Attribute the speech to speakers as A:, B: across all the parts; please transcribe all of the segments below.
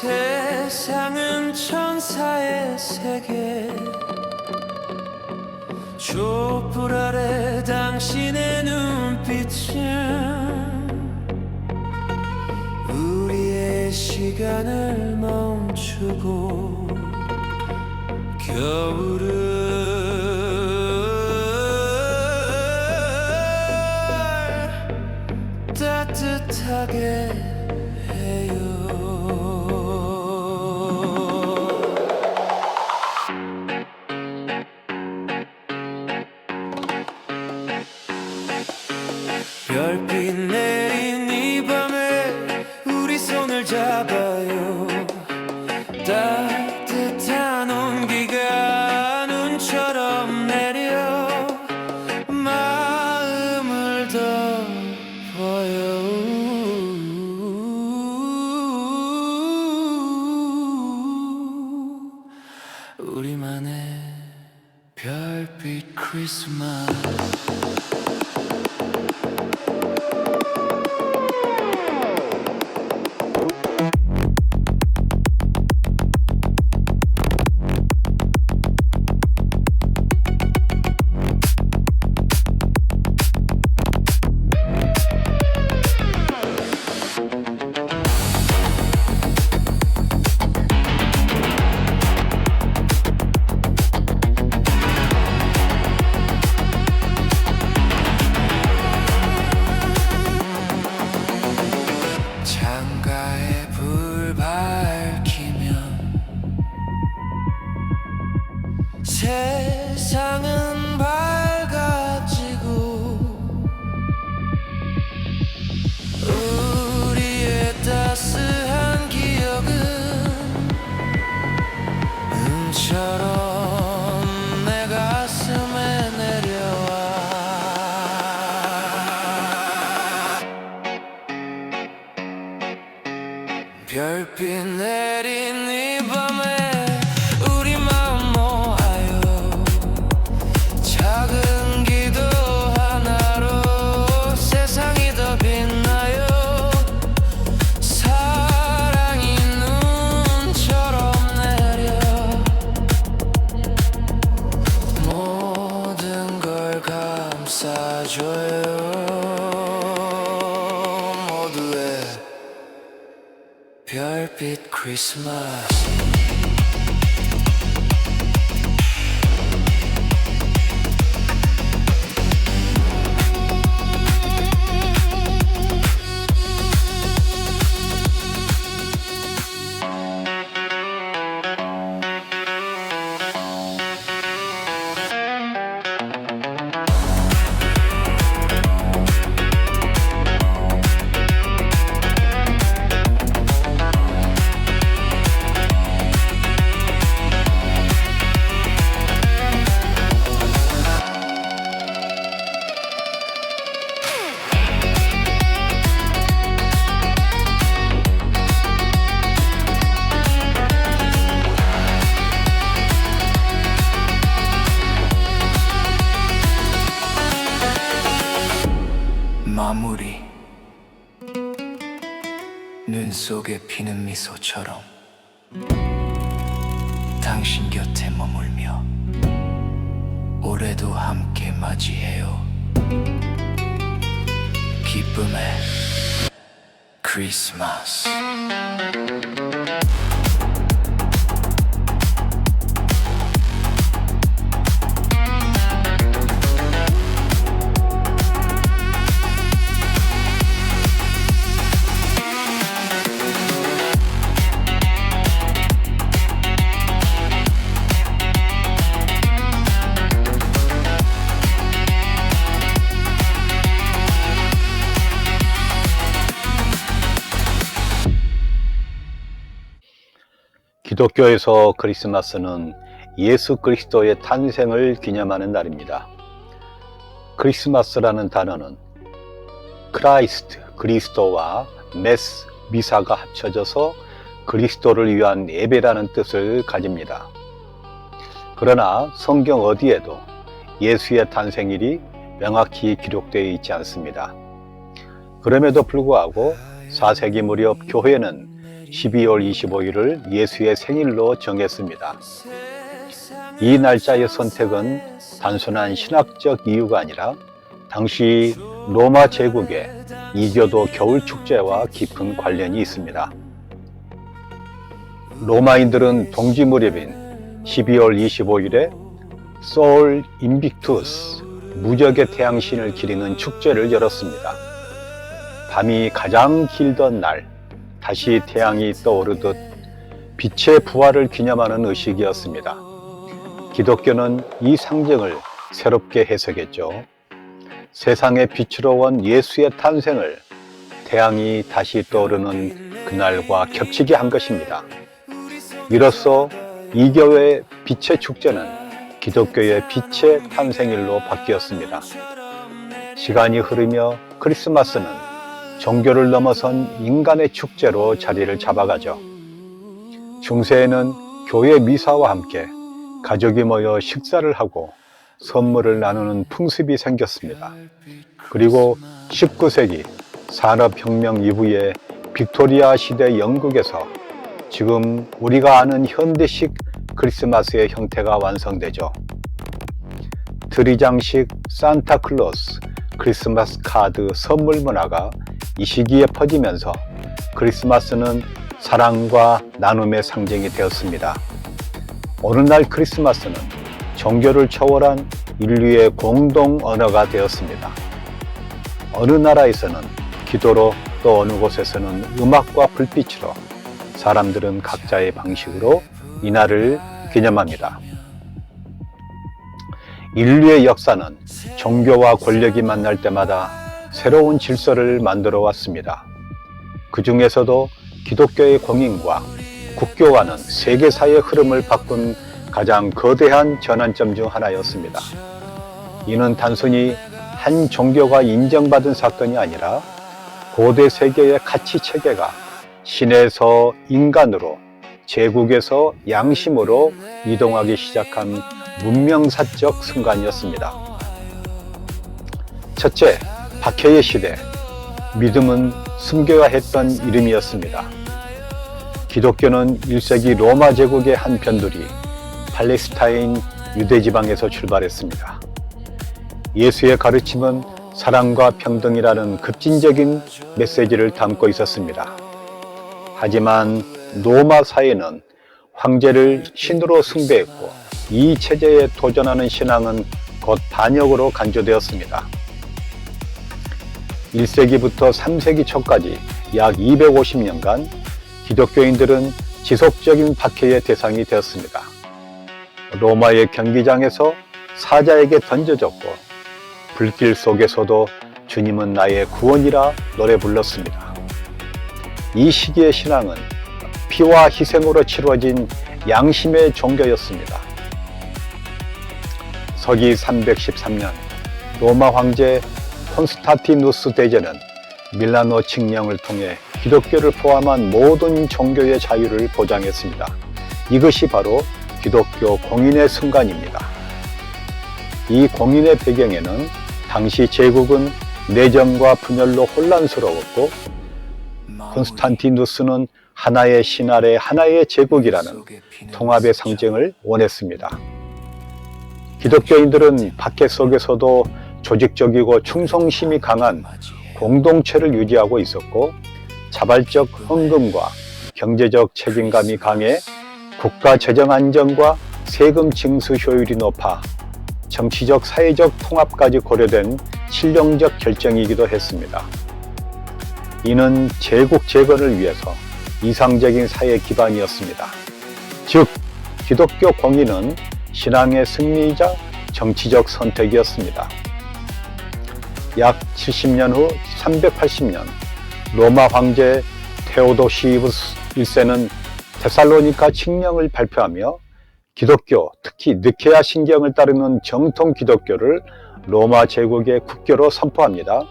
A: 세상은 천사의 세계. 촛불 아래 당신의 눈빛은 우리의 시간을 멈추고 겨울을 손을 Christmas. 눈 속에 피는 미소처럼 당신 곁에 머물며 올해도 함께 맞이해요. 기쁨의 크리스마스
B: 기독교에서 크리스마스는 예수 그리스도의 탄생을 기념하는 날입니다. 크리스마스라는 단어는 크라이스트, 그리스도와 메스, 미사가 합쳐져서 그리스도를 위한 예배라는 뜻을 가집니다. 그러나 성경 어디에도 예수의 탄생일이 명확히 기록되어 있지 않습니다. 그럼에도 불구하고 4세기 무렵 교회는 12월 25일을 예수의 생일로 정했습니다. 이 날짜의 선택은 단순한 신학적 이유가 아니라 당시 로마 제국의 이교도 겨울 축제와 깊은 관련이 있습니다. 로마인들은 동지 무렵인 12월 25일에 소울 인빅투스 무적의 태양신을 기리는 축제를 열었습니다. 밤이 가장 길던 날 다시 태양이 떠오르듯 빛의 부활을 기념하는 의식이었습니다. 기독교는 이 상징을 새롭게 해석했죠. 세상의 빛으로 온 예수의 탄생을 태양이 다시 떠오르는 그날과 겹치게 한 것입니다. 이로써 이교회의 빛의 축제는 기독교의 빛의 탄생일로 바뀌었습니다. 시간이 흐르며 크리스마스는 종교를 넘어선 인간의 축제로 자리를 잡아가죠. 중세에는 교회 미사와 함께 가족이 모여 식사를 하고 선물을 나누는 풍습이 생겼습니다. 그리고 19세기 산업혁명 이후에 빅토리아 시대 영국에서 지금 우리가 아는 현대식 크리스마스의 형태가 완성되죠. 트리 장식 산타클로스 크리스마스 카드 선물 문화가 이 시기에 퍼지면서 크리스마스는 사랑과 나눔의 상징이 되었습니다. 오늘날 크리스마스는 종교를 초월한 인류의 공동 언어가 되었습니다. 어느 나라에서는 기도로 또 어느 곳에서는 음악과 불빛으로 사람들은 각자의 방식으로 이날을 기념합니다. 인류의 역사는 종교와 권력이 만날 때마다 새로운 질서를 만들어 왔습니다. 그 중에서도 기독교의 공인과 국교와는 세계사의 흐름을 바꾼 가장 거대한 전환점 중 하나였습니다. 이는 단순히 한 종교가 인정받은 사건이 아니라 고대 세계의 가치 체계가 신에서 인간으로 제국에서 양심으로 이동하기 시작한 문명사적 순간이었습니다. 첫째, 박해의 시대. 믿음은 숨겨야 했던 이름이었습니다. 기독교는 1세기 로마 제국의 한 편들이 팔레스타인 유대 지방에서 출발했습니다. 예수의 가르침은 사랑과 평등이라는 급진적인 메시지를 담고 있었습니다. 하지만 로마 사회는 황제를 신으로 숭배했고 이 체제에 도전하는 신앙은 곧 반역으로 간주되었습니다. 1세기부터 3세기 초까지 약 250년간 기독교인들은 지속적인 박해의 대상이 되었습니다. 로마의 경기장에서 사자에게 던져졌고 불길 속에서도 주님은 나의 구원이라 노래 불렀습니다. 이 시기의 신앙은 피와 희생으로 치루어진 양심의 종교였습니다. 서기 313년 로마 황제 콘스타티누스 대제는 밀라노 칙령을 통해 기독교를 포함한 모든 종교의 자유를 보장했습니다. 이것이 바로 기독교 공인의 순간입니다. 이 공인의 배경에는 당시 제국은 내정과 분열로 혼란스러웠고 콘스탄티누스는 하나의 신 아래 하나의 제국이라는 통합의 상징을 원했습니다. 기독교인들은 박해 속에서도 조직적이고 충성심이 강한 공동체를 유지하고 있었고 자발적 헌금과 경제적 책임감이 강해 국가 재정 안정과 세금 징수 효율이 높아 정치적 사회적 통합까지 고려된 실용적 결정이기도 했습니다. 이는 제국 재건을 위해서 이상적인 사회 기반이었습니다. 즉, 기독교 공인은 신앙의 승리이자 정치적 선택이었습니다. 약 70년 후 380년 로마 황제 테오도시우스 1세는 테살로니카 칙령을 발표하며 기독교, 특히 느케아 신경을 따르는 정통 기독교를 로마 제국의 국교로 선포합니다.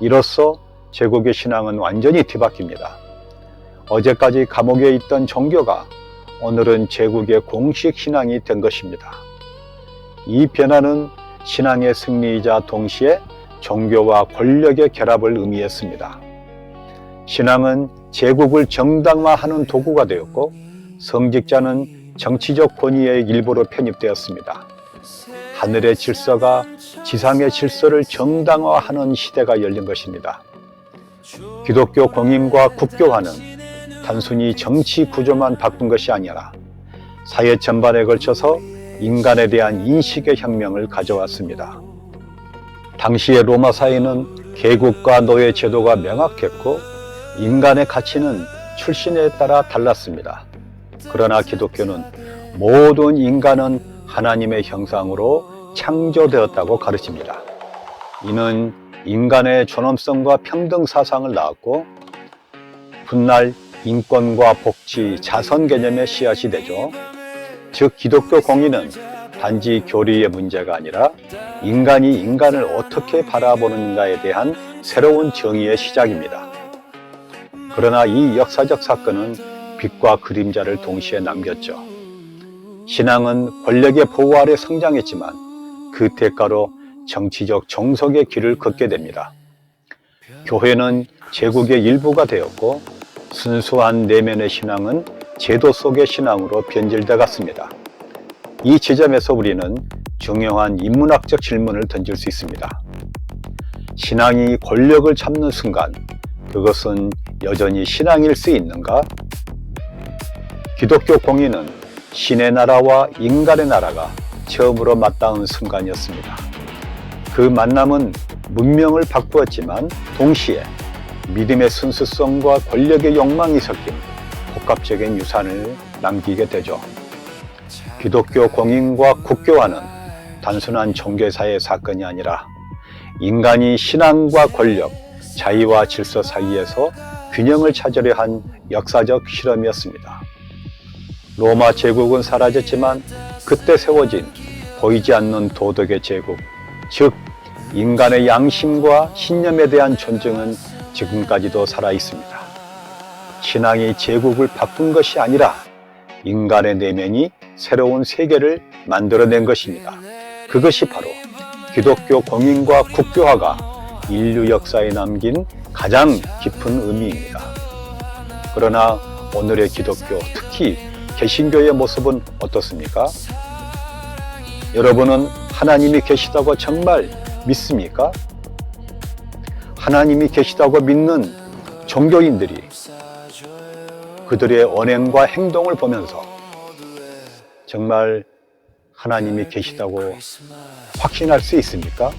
B: 이로써 제국의 신앙은 완전히 뒤바뀝니다. 어제까지 감옥에 있던 종교가 오늘은 제국의 공식 신앙이 된 것입니다. 이 변화는 신앙의 승리이자 동시에 종교와 권력의 결합을 의미했습니다. 신앙은 제국을 정당화하는 도구가 되었고 성직자는 정치적 권위의 일부로 편입되었습니다. 하늘의 질서가 지상의 질서를 정당화하는 시대가 열린 것입니다. 기독교 공임과 국교화는 단순히 정치 구조만 바꾼 것이 아니라 사회 전반에 걸쳐서 인간에 대한 인식의 혁명을 가져왔습니다. 당시의 로마 사회는 계급과 노예 제도가 명확했고 인간의 가치는 출신에 따라 달랐습니다. 그러나 기독교는 모든 인간은 하나님의 형상으로 창조되었다고 가르칩니다. 이는 인간의 존엄성과 평등 사상을 낳았고 훗날 인권과 복지, 자선 개념의 씨앗이 되죠. 즉 기독교 공의는 단지 교리의 문제가 아니라 인간이 인간을 어떻게 바라보는가에 대한 새로운 정의의 시작입니다. 그러나 이 역사적 사건은 빛과 그림자를 동시에 남겼죠. 신앙은 권력의 보호 아래 성장했지만 그 대가로 정치적 정석의 길을 걷게 됩니다. 교회는 제국의 일부가 되었고 순수한 내면의 신앙은 제도 속의 신앙으로 변질돼 갔습니다. 이 지점에서 우리는 중요한 인문학적 질문을 던질 수 있습니다. 신앙이 권력을 잡는 순간 그것은 여전히 신앙일 수 있는가? 기독교 공의는 신의 나라와 인간의 나라가 처음으로 맞닿은 순간이었습니다. 그 만남은 문명을 바꾸었지만 동시에 믿음의 순수성과 권력의 욕망이 섞인 복합적인 유산을 남기게 되죠. 기독교 공인과 국교화는 단순한 종교사의 사건이 아니라 인간이 신앙과 권력, 자유와 질서 사이에서 균형을 찾으려 한 역사적 실험이었습니다. 로마 제국은 사라졌지만 그때 세워진 보이지 않는 도덕의 제국, 즉 인간의 양심과 신념에 대한 존중은 지금까지도 살아 있습니다. 신앙이 제국을 바꾼 것이 아니라 인간의 내면이 새로운 세계를 만들어낸 것입니다. 그것이 바로 기독교 공인과 국교화가 인류 역사에 남긴 가장 깊은 의미입니다. 그러나 오늘의 기독교, 특히 개신교의 모습은 어떻습니까? 여러분은 하나님이 계시다고 정말 믿습니까? 하나님이 계시다고 믿는 종교인들이 그들의 언행과 행동을 보면서 정말 하나님이 계시다고 확신할 수 있습니까?